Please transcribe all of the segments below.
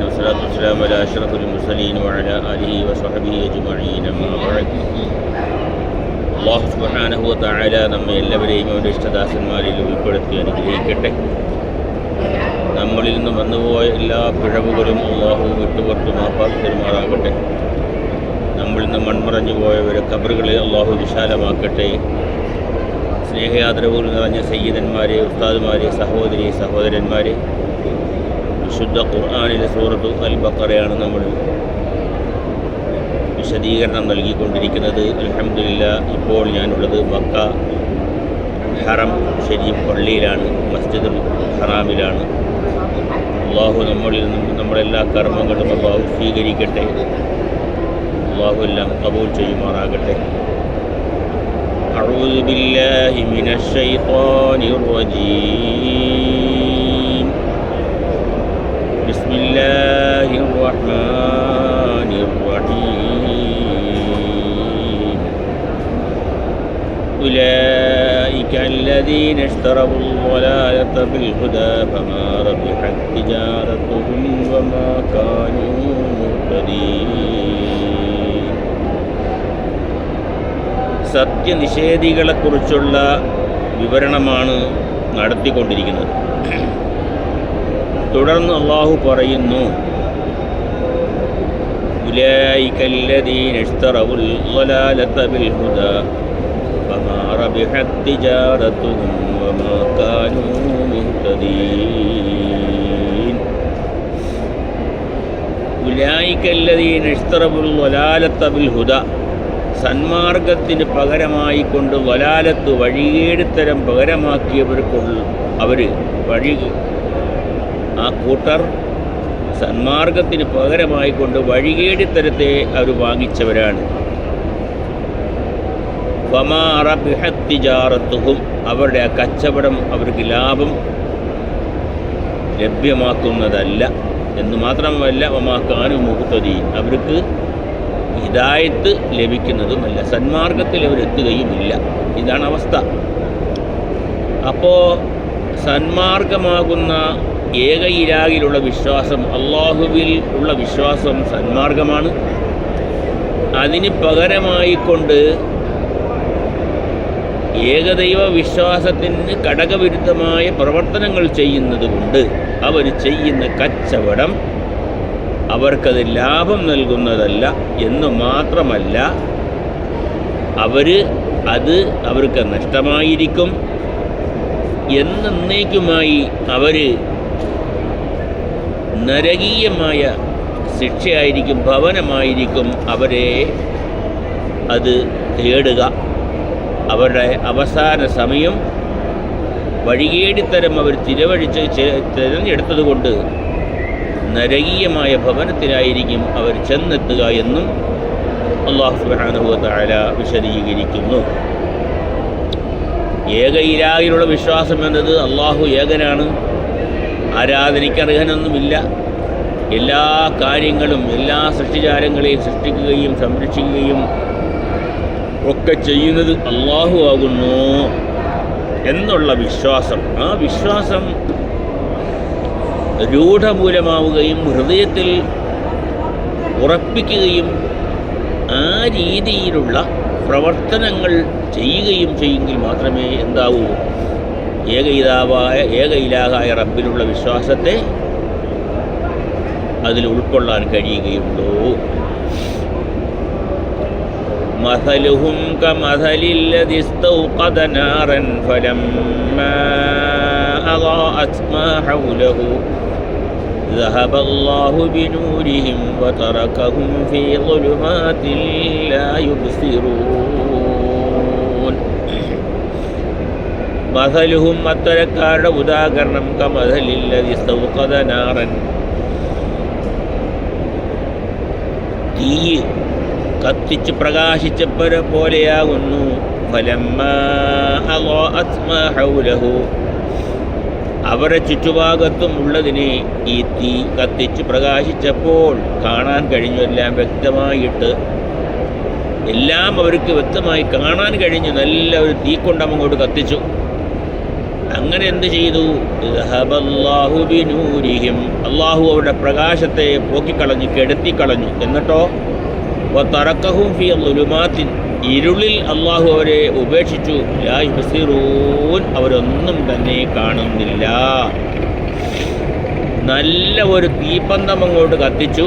വസ്സലാത്തു സുബ്ഹാനഹു വതആല നമ്മെ എല്ലാവരെയും അവന്റെ ഇഷ്ടദാസന്മാരിൽ ഉൾപ്പെടുത്തി അനുഗ്രഹിക്കട്ടെ. നമ്മളിൽ നിന്ന് വന്നുപോയ എല്ലാ പിഴവുകളും അള്ളാഹു വിട്ടുപുറത്ത് മാപ്പാക്കി പെരുമാറാകട്ടെ നമ്മളിൽ നിന്ന് മൺമറഞ്ഞു പോയവരെ കബറുകളെ അള്ളാഹു വിശാലമാക്കട്ടെ. സ്നേഹയാദരവുകൾ നിറഞ്ഞ സയ്യിദന്മാരെ ഉസ്താദുമാരെ സഹോദരി സഹോദരന്മാരെ വിശുദ്ധ ഖുർആാനിലെ സൂറത്തു അൽ ബക്കറയാണ് നമ്മൾ വിശദീകരണം നൽകിക്കൊണ്ടിരിക്കുന്നത് അലഹമില്ല ഇപ്പോൾ ഞാനുള്ളത് മക്ക ഹറം ഷരീഫ് പള്ളിയിലാണ് മസ്ജിദുൽ ഹറാമിലാണ് അള്ളാഹു നമ്മളിൽ നിന്നും നമ്മളെല്ലാ കർമ്മങ്ങളും അള്ളാഹു സ്വീകരിക്കട്ടെ അള്ളാഹു എല്ലാം കബൂൽ ചെയ്യുമാറാകട്ടെ أعوذ بالله من الشيطان الرجيم الله الرحمن الرحيم أولئك الذين اشتروا الضلالة بالهدى فما ربحت تجارتهم وما كانوا مهتدين സത്യനിഷേധികളെക്കുറിച്ചുള്ള വിവരണമാണ് നടത്തിക്കൊണ്ടിരിക്കുന്നത് തുടർന്ന് അള്ളാഹു പറയുന്നു ഹുദ സന്മാർഗത്തിന് പകരമായി കൊണ്ട് വലാലത്ത് വഴിയേടുത്തരം പകരമാക്കിയവർക്കുള്ള അവർ വഴി ആ കൂട്ടർ സന്മാർഗത്തിന് പകരമായി കൊണ്ട് വഴികേടിത്തരത്തെ അവർ വാങ്ങിച്ചവരാണ്. ഫമാറബിഹത്തിജാറത്തുഹും അവരുടെ ആ കച്ചവടം അവർക്ക് ലാഭം ലഭ്യമാക്കുന്നതല്ല എന്ന് മാത്രമല്ല ഒമാക്കാനും മുഹത്തതി അവർക്ക് ഹിതായത്ത് ലഭിക്കുന്നതുമല്ല സന്മാർഗത്തിൽ അവരെത്തുകയുമില്ല ഇതാണ് അവസ്ഥ. അപ്പോൾ സന്മാർഗമാകുന്ന ഏക ഇരാകിലുള്ള വിശ്വാസം അള്ളാഹുവിൽ ഉള്ള വിശ്വാസം സന്മാർഗമാണ്. അതിന് പകരമായി കൊണ്ട് ഏകദൈവ വിശ്വാസത്തിന് ഘടകവിരുദ്ധമായ പ്രവർത്തനങ്ങൾ ചെയ്യുന്നത് കൊണ്ട് അവർ ചെയ്യുന്ന കച്ചവടം അവർക്കത് ലാഭം നൽകുന്നതല്ല എന്ന് മാത്രമല്ല അവർ അത് അവർക്ക് നഷ്ടമായിരിക്കും. എന്നേക്കുമായി അവർ നരകീയമായ ശിക്ഷയായിരിക്കും ഭവനമായിരിക്കും അവരെ അത് തേടുക. അവരുടെ അവസാന സമയം വഴികേടിത്തരം അവർ തിരവഴിച്ച് തിരഞ്ഞെടുത്തത് കൊണ്ട് നരകീയമായ ഭവനത്തിലായിരിക്കും അവർ ചെന്നെത്തുക എന്നും അള്ളാഹു സുബാനുഭവത്തായ വിശദീകരിക്കുന്നു. ഏക വിശ്വാസം എന്നത് അള്ളാഹു ഏകനാണ്. ആരാധനയ്ക്ക് അർഹനൊന്നുമില്ല എല്ലാ കാര്യങ്ങളും എല്ലാ സൃഷ്ടിചാരങ്ങളെയും സൃഷ്ടിക്കുകയും സംരക്ഷിക്കുകയും ഒക്കെ ചെയ്യുന്നത് അള്ളാഹു ആകുന്നു എന്നുള്ള വിശ്വാസം. ആ വിശ്വാസം രൂഢമൂലമാവുകയും ഹൃദയത്തിൽ ഉറപ്പിക്കുകയും ആ രീതിയിലുള്ള പ്രവർത്തനങ്ങൾ ചെയ്യുകയും ചെയ്യുമെങ്കിൽ മാത്രമേ എന്താവൂ? ഏക ഇതാവായ ഏക ഇലാഹായ റബ്ബിലുള്ള വിശ്വാസത്തെ അതിൽ ഉൾക്കൊള്ളാൻ കഴിയുകയുള്ളൂ مثلهم كمثل الذي استوقد نارا فلما أضاءت ما حوله ذهب الله بنورهم وتركهم في ظلمات لا يبصرون മഥലുഹും അത്തരക്കാരുടെ ഉദാഹരണം കമഥലില്ലതി സൗഖദ നാറൻ. തീ കത്തിച്ച് പ്രകാശിച്ചപ്പര പോലെയാകുന്നു. ഫലമ്മഹു അവരെ ചുറ്റുഭാഗത്തും ഉള്ളതിനെ ഈ തീ കത്തിച്ച് പ്രകാശിച്ചപ്പോൾ കാണാൻ കഴിഞ്ഞു എല്ലാം വ്യക്തമായിട്ട് എല്ലാം അവർക്ക് വ്യക്തമായി കാണാൻ കഴിഞ്ഞു. നല്ല ഒരു തീ കൊണ്ട് അങ്ങോട്ട് കത്തിച്ചു. അങ്ങനെ എന്ത് ചെയ്തു? ബിനൂരിഹിം. അള്ളാഹു അവരുടെ പ്രകാശത്തെ പോക്കിക്കളഞ്ഞു കെടുത്തിക്കളഞ്ഞു. എന്നിട്ടോ? തറക്കഹും ഫി ഇരുളിൽ അള്ളാഹു അവരെ ഉപേക്ഷിച്ചു. അവരൊന്നും തന്നെ കാണുന്നില്ല. നല്ല ഒരു തീപ്പന്തം അങ്ങോട്ട് കത്തിച്ചു.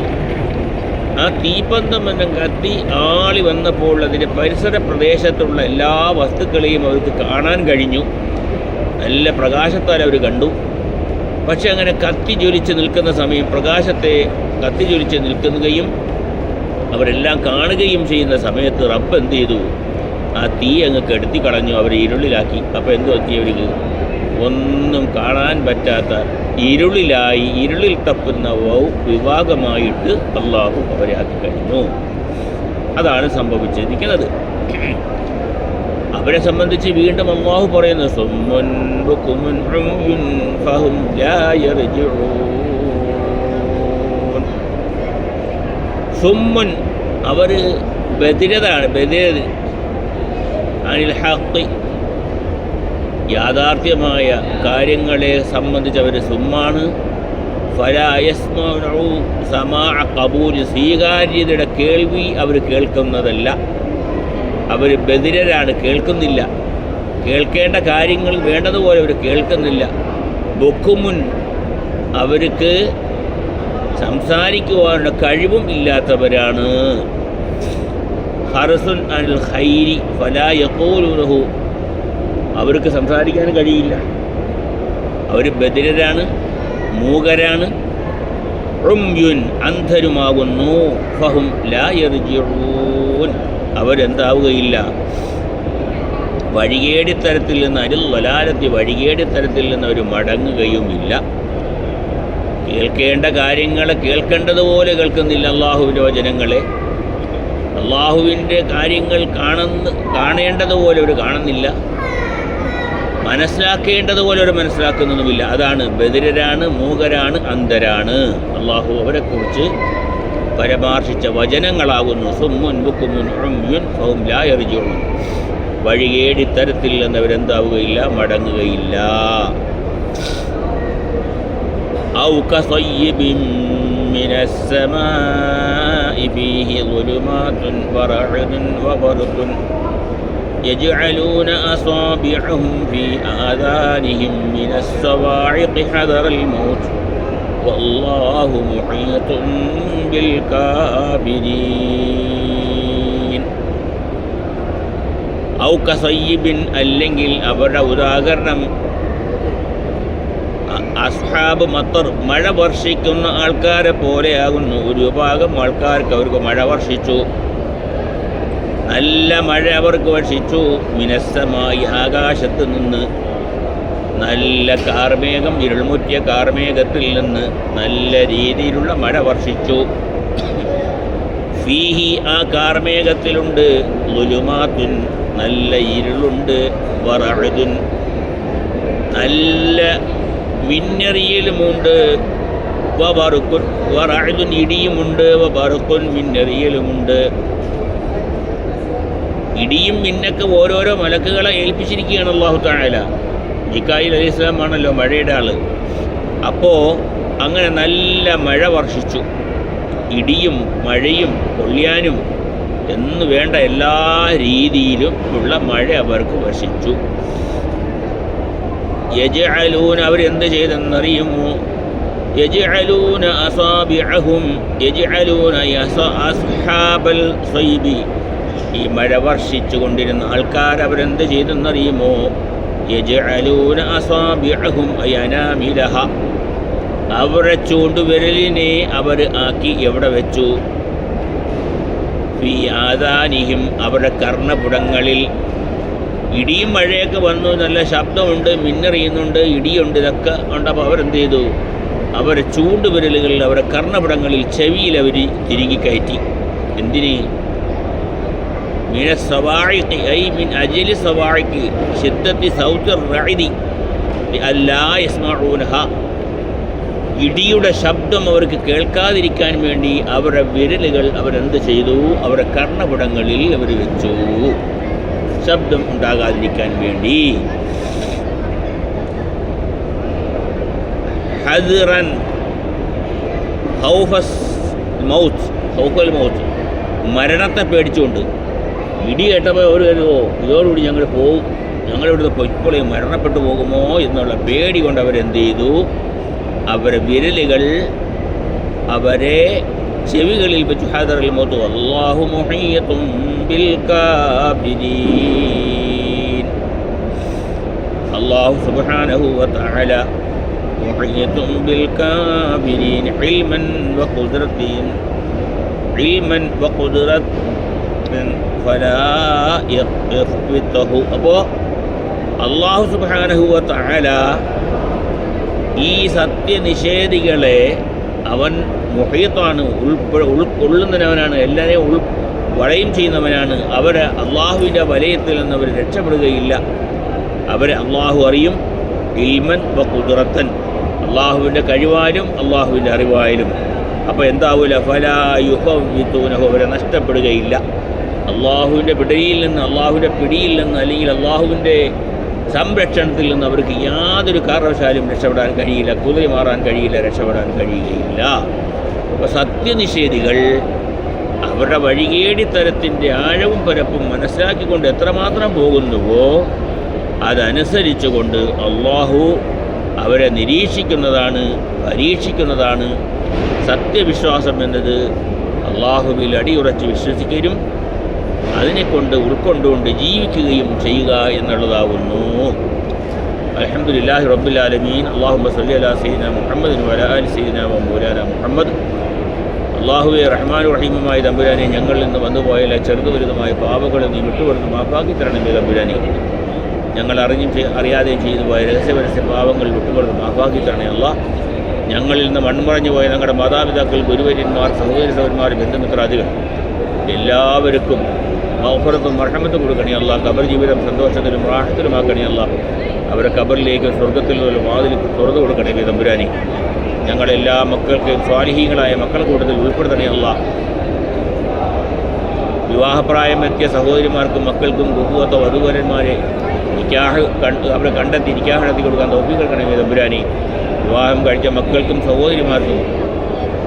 ആ തീപ്പന്തം എന്നും കത്തി ആളി വന്നപ്പോൾ അതിന്റെ പരിസര പ്രദേശത്തുള്ള എല്ലാ വസ്തുക്കളെയും അവർക്ക് കാണാൻ കഴിഞ്ഞു. നല്ല പ്രകാശത്താൽ അവർ കണ്ടു. പക്ഷെ അങ്ങനെ കത്തി ജ്വലിച്ച് നിൽക്കുന്ന സമയം പ്രകാശത്തെ കത്തി ജ്വലിച്ച് നിൽക്കുകയും അവരെല്ലാം കാണുകയും ചെയ്യുന്ന സമയത്ത് റബ്ബ് എന്ത് ചെയ്തു? ആ തീ അങ്ങ് കെടുത്തി കളഞ്ഞു അവരെ ഇരുളിലാക്കി. അപ്പോൾ എന്തു പറ്റി അവർക്ക്? ഒന്നും കാണാൻ പറ്റാത്ത ഇരുളിലായി ഇരുളിൽ തപ്പുന്ന വിഭാഗമായിട്ട് അള്ളാഹു അവരെ ആക്കി കഴിഞ്ഞു. അതാണ് സംഭവിച്ചിരിക്കുന്നത്. അവരെ സംബന്ധിച്ച് വീണ്ടും അള്ളാഹു പറയുന്നു സുമ്മുൻ അവർ ബദിരതാണ് ബദിരത് അനിൽ ഹാക്കി യാഥാർത്ഥ്യമായ കാര്യങ്ങളെ സംബന്ധിച്ച് അവർ സുമ്മാണ്. ഫലായസ്മു സമാ കബൂൽ സ്വീകാര്യതയുടെ കേൾവി അവർ കേൾക്കുന്നതല്ല. അവർ ബദിരരാണ് കേൾക്കുന്നില്ല. കേൾക്കേണ്ട കാര്യങ്ങൾ വേണ്ടതുപോലെ അവർ കേൾക്കുന്നില്ല. ബുക്കുമുൻ അവർക്ക് സംസാരിക്കുവാനുള്ള കഴിവും ഇല്ലാത്തവരാണ്. ഹറസുൻ അനിൽ ഹൈരി ഫലാ യക്കോലുനഹു അവർക്ക് സംസാരിക്കാൻ കഴിയില്ല. അവർ ബദിരരാണ് മൂകരാണ്. റുംയുൻ അന്ധരുമാകുന്നു. ഫഹും ലാ അവരെന്താവുകയില്ല. വഴികേടിത്തരത്തിൽ നിന്ന് അരിൽ വലാലത്തി വഴികേടിത്തരത്തിൽ നിന്ന് അവർ മടങ്ങുകയുമില്ല. കേൾക്കേണ്ട കാര്യങ്ങൾ കേൾക്കേണ്ടതുപോലെ കേൾക്കുന്നില്ല അള്ളാഹുവിന്റെ വചനങ്ങളെ. അള്ളാഹുവിന്റെ കാര്യങ്ങൾ കാണുന്ന കാണേണ്ടതുപോലെ അവർ കാണുന്നില്ല. മനസ്സിലാക്കേണ്ടതുപോലെ അവർ മനസ്സിലാക്കുന്നതുമില്ല. അതാണ് ബദിരരാണ് മൂകരാണ് അന്ധരാണ്. അള്ളാഹു അവരെക്കുറിച്ച് പരാമർശിച്ച വചനങ്ങളാകുന്നു സുമ്മുൻ ബുക്കുമുൻ ഉമ്യുൻ ഫഹും ലായറിജുൺ വഴികേടിത്തരത്തിൽ എന്നവരെന്താവുകയില്ല മടങ്ങുകയില്ല ഔ കസയ്യിബിൻ من السماء فيه ظلمات ورعد وبرق يجعلون أصابعهم في آذانهم من الصواعق حذر الموت والله محيط بالكافرين ഔ കസയ്യിബിൻ അല്ലെങ്കിൽ അവരുടെ ഉദാഹരണം അ- അസ്ഹാബ് മത്തർ മഴ വർഷിക്കുന്ന ആൾക്കാരെ പോലെയാകുന്നു ഒരു വിഭാഗം ആൾക്കാർക്ക് അവർക്ക് മഴ വർഷിച്ചു നല്ല മഴ അവർക്ക് വർഷിച്ചു മിനസ്സമായി ആകാശത്ത് നിന്ന് നല്ല കാർമേഘം ഇരുൾമുറ്റിയ കാർമേഘത്തിൽ നിന്ന് നല്ല രീതിയിലുള്ള മഴ വർഷിച്ചു. ഫീഹി ആ കാർമേഘത്തിലുണ്ട്. ലുലുമാത്തുൻ നല്ല ഇരുളുണ്ട്. വറഴുതുൻ നല്ല മിന്നറിയലുമുണ്ട്. വറുക്കുൻ വറഴുതുൻ ഇടിയുമുണ്ട്. വറുക്കുൻ മിന്നറിയലുമുണ്ട്. ഇടിയും മിന്നൊക്കെ ഓരോരോ മലക്കുകളെ ഏൽപ്പിച്ചിരിക്കുകയാണ് അള്ളാഹു താഴല ജിക്കായിൽ അലി ഇസ്ലാം ആണല്ലോ മഴയുടെ ആൾ. അപ്പോൾ അങ്ങനെ നല്ല മഴ വർഷിച്ചു. ഇടിയും മഴയും കൊള്ളിയാനും എന്ന് വേണ്ട എല്ലാ രീതിയിലും ഉള്ള മഴ അവർക്ക് വർഷിച്ചു. യജഅലൂന അവരെന്ത് ചെയ്തെന്നറിയുമോ? യജഅലൂന അസാബിഅഹും യജഅലൂന അസ്ഹാബൽ സൈബി ഈ മഴ വർഷിച്ചു കൊണ്ടിരുന്ന ആൾക്കാർ അവരെന്ത് ചെയ്തെന്നറിയുമോ? യജഅലൂന അസാബിഅഹും അയനാമിലഹ. ചൂണ്ടുവിരലിനെ അവർ ആക്കി എവിടെ വെച്ചു? ഫി അവരുടെ കർണപുടങ്ങളിൽ. ഇടിയും മഴയൊക്കെ വന്നു നല്ല ശബ്ദമുണ്ട് മിന്നറിയുന്നുണ്ട് ഇടിയുണ്ട് ഇതൊക്കെ ഉണ്ടപ്പോൾ അവരെന്ത് ചെയ്തു അവരെ ചൂണ്ടുവിരലുകളിൽ അവരുടെ കർണപുടങ്ങളിൽ ചെവിയിൽ അവർ തിരികെ കയറ്റി. എന്തിന്? മിന സവാഴിക്ക് ഐ മിൻ അജലി സവാഴിക്ക് ശിദ്ധത്തി സൗത്ത് റൈദി അല്ലാ യസ്മഊനഹ. ഇടിയുടെ ശബ്ദം അവർക്ക് കേൾക്കാതിരിക്കാൻ വേണ്ടി അവരുടെ വിരലുകൾ അവരെന്ത് ചെയ്തു? അവരുടെ കർണപുടങ്ങളിൽ അവർ വെച്ചു. ശബ്ദം ഉണ്ടാകാതിരിക്കാൻ വേണ്ടി. ഹദിറൻ ഹൗഫസ് മൗത്ത് ഹൗഫൽ മൗത്ത് മരണത്തെ പേടിച്ചുകൊണ്ട് ഇടി കേട്ടപ്പോൾ അവർ കരുതോ ഇതോടുകൂടി ഞങ്ങൾ പോവും. ഞങ്ങളിവിടുന്ന് പൊയ്ക്കൊള്ളി മരണപ്പെട്ടു പോകുമോ എന്നുള്ള പേടി കൊണ്ട് അവരെന്ത് ചെയ്തു? അവരെ വിരലുകൾ അവരെ ചെവികളിൽ വെച്ച് ഹാദറിൽ മോത്തു. അള്ളാഹു മുഹയ്യത്തും അള്ളാഹു സുബ്ഹാനഹു വതആല മുഹയ്യത്തും ബിൽ കാബിരീൻ ഇൽമൻ വഖുദ്റത്തിൻ അപ്പോൾ അള്ളാഹു സുബ്ഹാനഹു വതആല ഈ സത്യനിഷേധികളെ അവൻ മുഹീത്താണ് ഉൾപ്പെ ഉൾക്കൊള്ളുന്നവനാണ് എല്ലാവരെയും ഉൾ വളയും ചെയ്യുന്നവനാണ്. അവർ അള്ളാഹുവിന്റെ വലയത്തിൽ നിന്ന് അവർ രക്ഷപ്പെടുകയില്ല. അവരെ അള്ളാഹു അറിയും ഇൽമൻ വ കുതിറത്തൻ അള്ളാഹുവിന്റെ കഴിവാലും അള്ളാഹുവിന്റെ അറിവായാലും. അപ്പോൾ എന്താവൂല? ഫലായുഹവിത്തൂനഹു അവരെ നഷ്ടപ്പെടുകയില്ല. അള്ളാഹുവിന്റെ പിടിയിൽ നിന്ന് അള്ളാഹുവിന്റെ പിടിയിൽ നിന്ന് അല്ലെങ്കിൽ അള്ളാഹുവിന്റെ സംരക്ഷണത്തിൽ നിന്ന് അവർക്ക് യാതൊരു കാരണവശാലും രക്ഷപ്പെടാൻ കഴിയില്ല കുതിരി മാറാൻ കഴിയില്ല രക്ഷപ്പെടാൻ കഴിയുകയില്ല അപ്പോൾ സത്യനിഷേധികൾ അവരുടെ വഴികേടിത്തരത്തിന്റെ ആഴവും പരപ്പും മനസ്സിലാക്കിക്കൊണ്ട് എത്രമാത്രം പോകുന്നുവോ അതനുസരിച്ചുകൊണ്ട് അള്ളാഹു അവരെ നിരീക്ഷിക്കുന്നതാണ് പരീക്ഷിക്കുന്നതാണ്. സത്യവിശ്വാസം എന്നത് അള്ളാഹുവിൽ അടിയുറച്ച് വിശ്വസിക്കലും അതിനെക്കൊണ്ട് ഉൾക്കൊണ്ടുകൊണ്ട് ജീവിക്കുകയും ചെയ്യുക എന്നുള്ളതാവുന്നു. അലഹമുല്ലാഹി റബ്ബുലാലമീൻ അള്ളാഹു സല്ലി അലാ സീന മുഹമ്മദിന് വലാലി സീന മൗലാന മുഹമ്മദ്. അള്ളാഹുവെ റഹ്മാൻ റഹീമുമായി തമ്പുരാനെ ഞങ്ങളിൽ നിന്ന് വന്നുപോയാല ചെറുതു വലുതുമായ പാപങ്ങളിൽ നീ വിട്ടുകൊടുത്ത് മാപ്പാക്കി തമ്പുരാനെ. ഞങ്ങൾ അറിഞ്ഞും അറിയാതെയും ചെയ്തു പോയ രഹസ്യപരസ്യ പാവങ്ങൾ വിട്ടുകൊടുത്ത് മാപ്പാക്കി തരണേ അല്ല. ഞങ്ങളിൽ നിന്ന് മൺമറഞ്ഞു പോയ ഞങ്ങളുടെ മാതാപിതാക്കൾ ഗുരുവര്യന്മാർ സഹോദരി സഹോദരന്മാർ ബന്ധുമിത്രാദികൾ എല്ലാവർക്കും മൗഫറത്തും മർഹമത്തും കൊടുക്കണേ അല്ല കബർ ജീവിതം സന്തോഷത്തിലും റാഹത്തിലുമാക്കണേ അല്ല അവരെ കബറിലേക്ക് സ്വർഗത്തിൽ ഒരു വാതിൽ തുറന്നു കൊടുക്കണേ തമ്പുരാനി. ഞങ്ങളെല്ലാ മക്കൾക്കും സ്വാലിഹീങ്ങളായ മക്കളെ കൂട്ടത്തിൽ ഉൾപ്പെടുത്തണേ അല്ല വിവാഹപ്രായം എത്തിയ സഹോദരിമാർക്കും മക്കൾക്കും ഗുഹുവത്തോ വധുവരന്മാരെ നിക്കാഹ് കണ്ട് അവരെ കണ്ടെത്തി നിക്കാഹ് നടത്തി കൊടുക്കാൻ തോപ്പിക്കണമേ വേ തമ്പുരാനി. വിവാഹം കഴിച്ച മക്കൾക്കും സഹോദരിമാർക്കും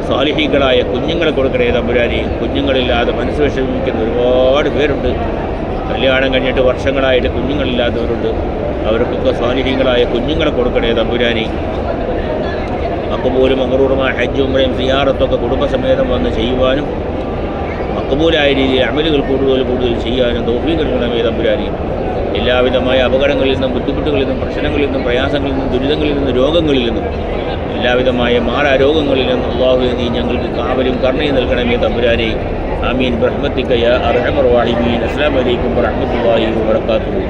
സ്വാലിഹികളായ കുഞ്ഞുങ്ങളെ കൊടുക്കണേ തമ്പുരാനി. കുഞ്ഞുങ്ങളില്ലാതെ മനസ്സ് വിഷമിക്കുന്ന ഒരുപാട് പേരുണ്ട്. കല്യാണം കഴിഞ്ഞിട്ട് വർഷങ്ങളായിട്ട് കുഞ്ഞുങ്ങളില്ലാത്തവരുണ്ട്. അവർക്കൊക്കെ സാലിഹികളായ കുഞ്ഞുങ്ങളെ കൊടുക്കണേ തമ്പുരാനി. മക്കബൂലും മങ്ങറൂറുമായ ഹജ്ജ് ഉമ്രയും സിയാറത്തൊക്കെ കുടുംബസമേതം വന്ന് ചെയ്യുവാനും മക്കബൂലായ രീതിയിൽ അമലുകൾ കൂടുതൽ കൂടുതൽ ചെയ്യാനും തോഫീകരണമേ തമ്പുരാനി എല്ലാവിധമായ അപകടങ്ങളിൽ നിന്നും ബുദ്ധിമുട്ടുകളിൽ നിന്നും പ്രശ്നങ്ങളിൽ നിന്നും പ്രയാസങ്ങളിൽ നിന്നും ദുരിതങ്ങളിൽ നിന്നും രോഗങ്ങളിൽ നിന്നും എല്ലാവിധമായ മാറാരോഗങ്ങളിൽ നിന്നും അള്ളാഹു നീ ഞങ്ങൾക്ക് കാവലും കർണയും നൽകണമേ തമ്പുരാനെ ആമീൻ. ബ്രഹ്മത്തിക്കയ അർഹമർ വാഹിമീൻ അസ്ലാം വലൈക്കും വറഹമത്തുള്ളാഹി വബറകാതുഹു.